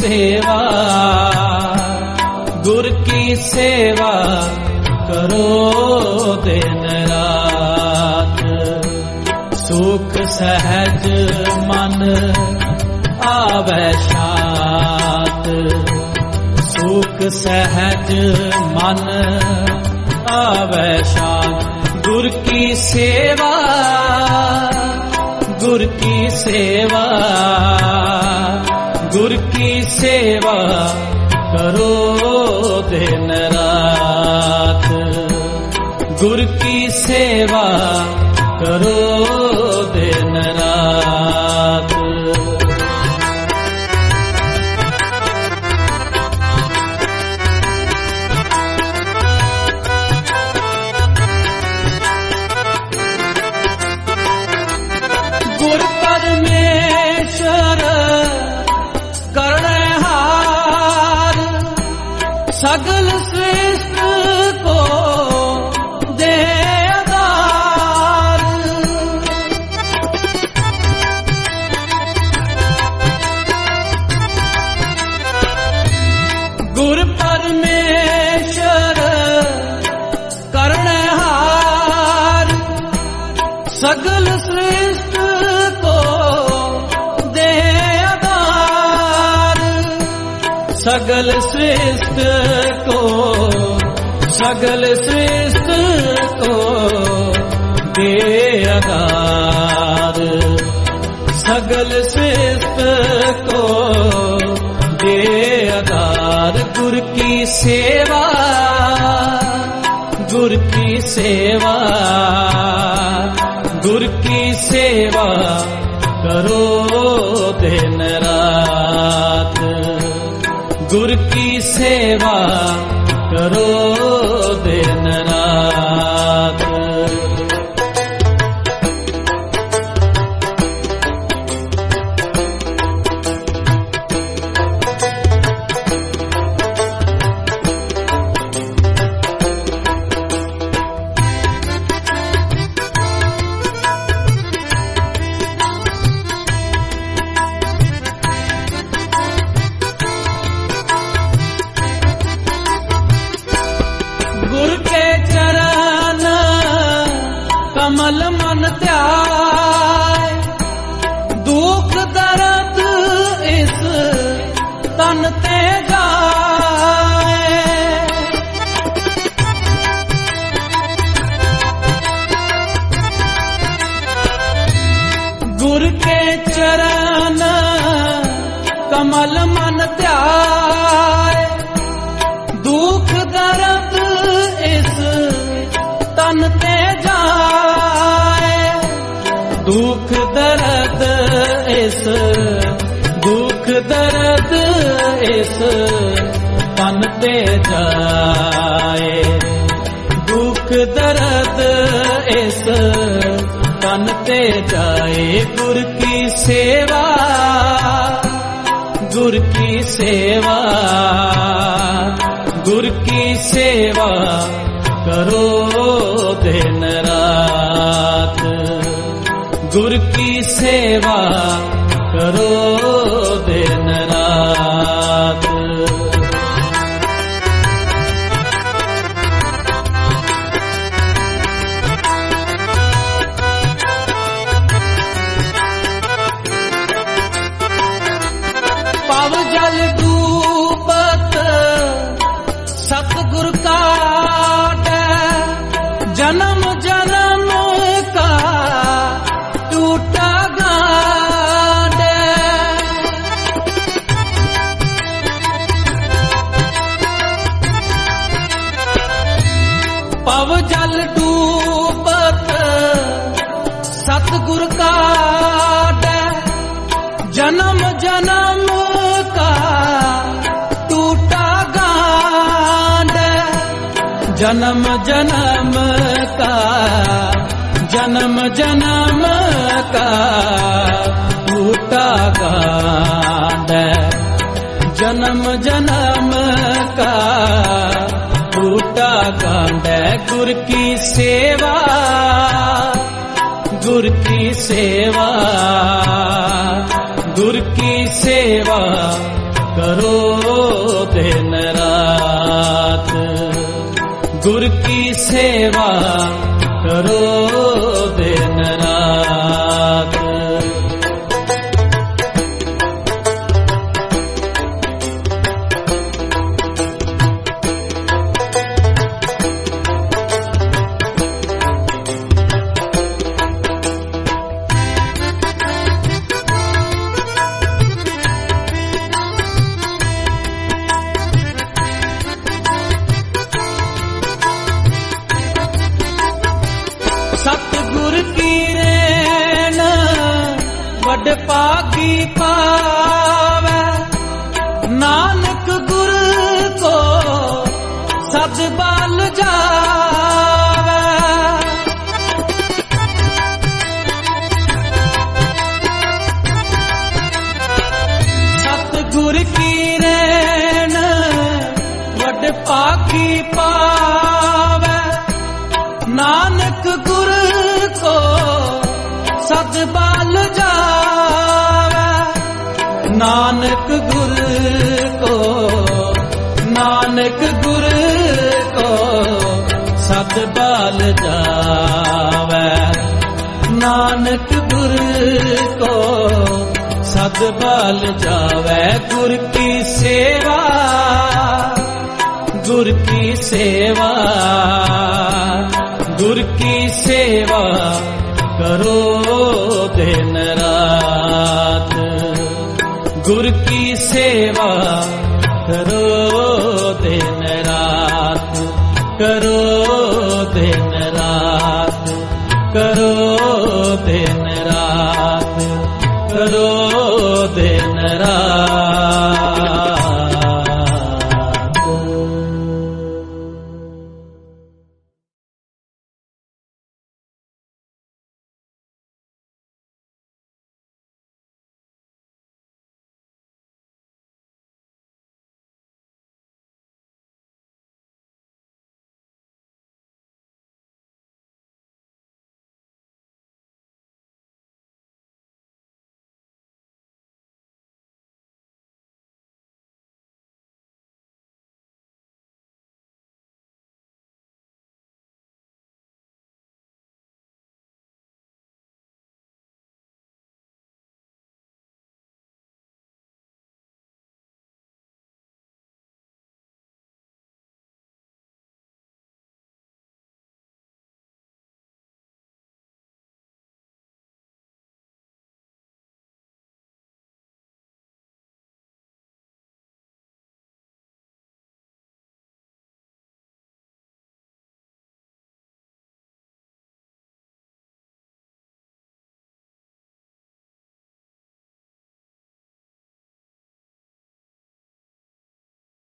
ਸੇਵਾ, ਗੁਰ ਕੀ ਸੇਵਾ ਕਰੋ ਦਿਨ ਰਾਤ। ਸੁਖ ਸਹਿਜ ਮਨ ਆਵੈ ਸ਼ਾਤ। ਸੁਖ ਸਹਿਜ ਮਨ ਆਵੈ ਸ਼ਾਤ। ਗੁਰ ਕੀ ਸੇਵਾ, ਗੁਰ ਕੀ ਸੇਵਾ गुर की सेवा करो दिन रात। गुर की सेवा करो ਸਗਲ ਸ੍ਰਿਸ਼ਟ ਕੋ ਦੇ ਆਧਾਰ ਗੁਰ ਪਰਮੇਸ਼ਰ सगल श्रेष्ठ को सगल श्रेष्ठ को दे आधार सगल श्रेष्ठ को दे आधार गुर की सेवा गुर की सेवा गुर की सेवा करो दिन रात गुर की सेवा करो दिन ਦੁਖ ਦਰਦ ਇਸ ਤਨ ਤੇ ਜਾਏ। ਦੁਖ ਦਰਦ ਇਸ ਤਨ ਤੇ ਜਾਏ। ਗੁਰ ਕੀ ਸੇਵਾ, ਗੁਰ ਕੀ ਸੇਵਾ, ਗੁਰ ਕੀ ਸੇਵਾ ਕਰੋ ਦਿਨ ਰਾਤ। ਗੁਰ ਕੀ ਸੇਵਾ ਕਰੋ ਜਨਮ ਜਨਮ ਕਾ ਜਨਮ ਜਨਮ ਕਾ ਟੂਟਾ ਗਾਂਡ ਜਨਮ ਜਨਮ ਕਾ ਟੂਟਾ ਗਾਂਡ ਗੁਰ ਕੀ ਸੇਵਾ ਗੁਰ ਕੀ ਸੇਵਾ ਗੁਰ ਕੀ ਸੇਵਾ ਕਰੋ ਗੁਰ ਕੀ ਸੇਵਾ ਕਰੋ পাখি পা ਨਾਨਕ ਗੁਰ ਕੋ, ਨਾਨਕ ਗੁਰ ਕੋ ਸਦ ਬਲ ਜਾਵੈ। ਨਾਨਕ ਗੁਰ ਕੋ ਸਦ ਬਲ ਜਾਵੈ। ਗੁਰ ਕੀ ਸੇਵਾ, ਗੁਰ ਕੀ ਸੇਵਾ, ਗੁਰ ਕੀ ਸੇਵਾ ਕਰੋ ਦਿਨ ਰਾਤ। गुर की सेवा करो दिन रात करो दिन रात करो